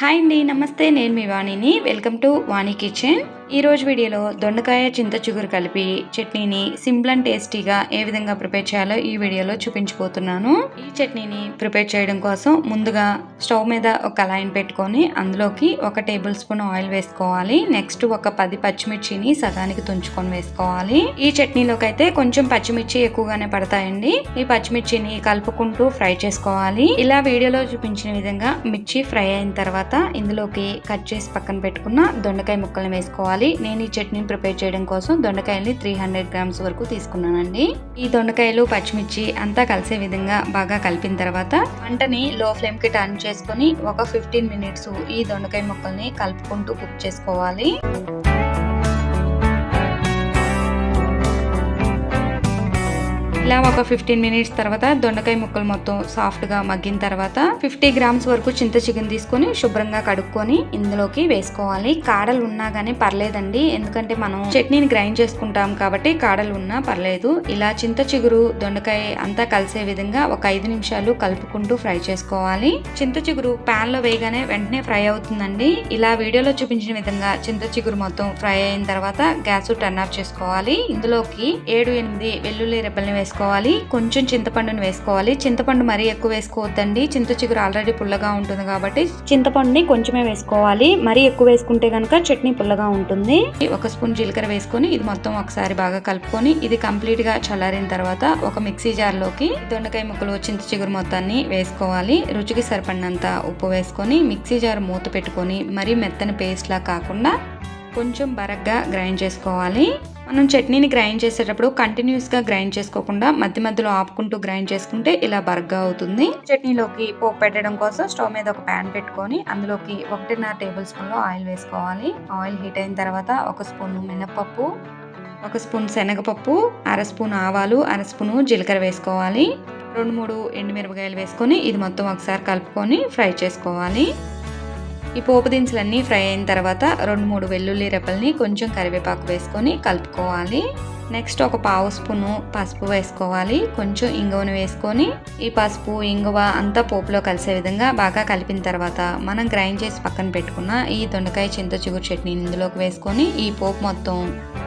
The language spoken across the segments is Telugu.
హాయ్ అండి నమస్తే నేను మీ వాణిని. Welcome to Vani kitchen. ఈ రోజు వీడియోలో దొండకాయ చింత చిగురు కలిపి చట్నీని సింపుల్ అండ్ టేస్టీగా ఏ విధంగా ప్రిపేర్ చేయాలో ఈ వీడియోలో చూపించబోతున్నాను. ఈ చట్నీని ప్రిపేర్ చేయడం కోసం ముందుగా స్టవ్ మీద ఒక కళాయిని పెట్టుకొని అందులోకి ఒక టేబుల్ స్పూన్ ఆయిల్ వేసుకోవాలి. నెక్స్ట్ ఒక పది పచ్చిమిర్చిని సగానికి తుంచుకొని వేసుకోవాలి. ఈ చట్నీలోకి అయితే కొంచెం పచ్చిమిర్చి ఎక్కువగానే పడతాయండి. ఈ పచ్చిమిర్చిని కలుపుకుంటూ ఫ్రై చేసుకోవాలి. ఇలా వీడియోలో చూపించిన విధంగా మిర్చి ఫ్రై అయిన తర్వాత ఇందులోకి కట్ చేసి పక్కన పెట్టుకున్న దొండకాయ ముక్కల్ని వేసుకోవాలి. నేను ఈ చట్నీని ప్రిపేర్ చేయడం కోసం దొండకాయల్ని త్రీ హండ్రెడ్ గ్రామ్స్ వరకు తీసుకున్నానండి. ఈ దొండకాయలు పచ్చిమిర్చి అంతా కలిసే విధంగా బాగా కలిపిన తర్వాత వంటని లో ఫ్లేమ్కి టర్న్ చేసుకొని ఒక ఫిఫ్టీన్ మినిట్స్ ఈ దొండకాయ ముక్కల్ని కలుపుకుంటూ కుక్ చేసుకోవాలి. ఇలా ఒక ఫిఫ్టీన్ మినిట్స్ తర్వాత దొండకాయ ముక్కలు మొత్తం సాఫ్ట్గా మగ్గిన తర్వాత ఫిఫ్టీ గ్రామ్స్ వరకు చింత చికెన్ తీసుకొని శుభ్రంగా కడుక్కొని ఇందులోకి వేసుకోవాలి. కాడలు ఉన్నా కానీ పర్లేదండి. ఎందుకంటే మనం చట్నీని గ్రైండ్ చేసుకుంటాం కాబట్టి కాడలు ఉన్నా పర్లేదు. ఇలా చింత చిగురు దొండకాయ అంతా కలిసే విధంగా ఒక ఐదు నిమిషాలు కలుపుకుంటూ ఫ్రై చేసుకోవాలి. చింత చిగురు ప్యాన్లో వేయగానే వెంటనే ఫ్రై అవుతుందండి. ఇలా వీడియోలో చూపించిన విధంగా చింత చిగురు మొత్తం ఫ్రై అయిన తర్వాత గ్యాస్ టర్న్ ఆఫ్ చేసుకోవాలి. ఇందులోకి ఏడు ఎనిమిది వెల్లుల్లి రెబ్బల్ని వేసుకోవాలి వేసుకోవాలి. కొంచెం చింతపండుని వేసుకోవాలి. చింతపండు మరీ ఎక్కువ వేసుకోవద్దండి. చింత చిగురు ఆల్రెడీ పుల్లగా ఉంటుంది కాబట్టి చింతపండుని కొంచెమే వేసుకోవాలి. మరీ ఎక్కువ వేసుకుంటే కనుక చట్నీ పుల్లగా ఉంటుంది. ఒక స్పూన్ జీలకర్ర వేసుకొని ఇది మొత్తం ఒకసారి బాగా కలుపుకొని ఇది కంప్లీట్గా చల్లారిన తర్వాత ఒక మిక్సీ జార్లోకి దొండకాయ ముక్కలు చింత చిగురు మొత్తాన్ని వేసుకోవాలి. రుచికి సరిపడినంత ఉప్పు వేసుకొని మిక్సీ జార్ మూత పెట్టుకొని మరీ మెత్తని పేస్ట్ లా కాకుండా కొంచెం బరగ్గా గ్రైండ్ చేసుకోవాలి. మనం చట్నీని గ్రైండ్ చేసేటప్పుడు కంటిన్యూస్గా గ్రైండ్ చేసుకోకుండా మధ్య మధ్యలో ఆపుకుంటూ గ్రైండ్ చేసుకుంటే ఇలా బర్గా అవుతుంది. చట్నీలోకి పోపు పెట్టడం కోసం స్టవ్ మీద ఒక ప్యాన్ పెట్టుకొని అందులోకి ఒకటిన్నర టేబుల్ స్పూన్లో ఆయిల్ వేసుకోవాలి. ఆయిల్ హీట్ అయిన తర్వాత ఒక స్పూన్ మినపప్పు ఒక స్పూన్ శనగపప్పు అర స్పూన్ ఆవాలు అర స్పూను జీలకర్ర వేసుకోవాలి. రెండు మూడు ఎండుమిరపకాయలు వేసుకొని ఇది మొత్తం ఒకసారి కలుపుకొని ఫ్రై చేసుకోవాలి. ఈ పోపు దినుసులన్నీ ఫ్రై అయిన తర్వాత రెండు మూడు వెల్లుల్లి రెప్పల్ని కొంచెం కరివేపాకు వేసుకొని కలుపుకోవాలి. నెక్స్ట్ ఒక పావు స్పూను పసుపు వేసుకోవాలి. కొంచెం ఇంగువను వేసుకొని ఈ పసుపు ఇంగువ అంతా పోపులో కలిసే విధంగా బాగా కలిపిన తర్వాత మనం గ్రైండ్ చేసి పక్కన పెట్టుకున్న ఈ దొండకాయ చింత చిగురు చట్నీ ఇందులోకి వేసుకొని ఈ పోపు మొత్తం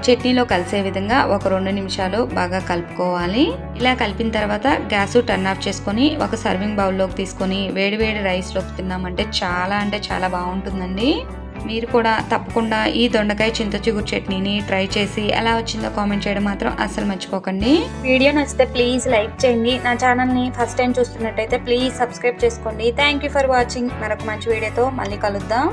చట్నీలో కలిసే విధంగా ఒక రెండు నిమిషాలు బాగా కలుపుకోవాలి. ఇలా కలిపిన తర్వాత గ్యాస్ టర్న్ ఆఫ్ చేసుకొని ఒక సర్వింగ్ బౌల్లోకి తీసుకొని వేడివేడి రైస్లోకి తిన్నామంటే చాలా అంటే చాలా బాగుంటుందండి. మీరు కూడా తప్పకుండా ఈ దొండకాయ చింత చిగురు చట్నీని ట్రై చేసి ఎలా వచ్చిందో కామెంట్ చేయడం మాత్రం అస్సలు మర్చిపోకండి. వీడియో నచ్చితే ప్లీజ్ లైక్ చేయండి. నా ఛానల్ని ఫస్ట్ టైం చూస్తున్నట్టయితే ప్లీజ్ సబ్స్క్రైబ్ చేసుకోండి. థ్యాంక్ యూ ఫర్ వాచింగ్ మరొక మంచి వీడియోతో మళ్ళీ కలుద్దాం.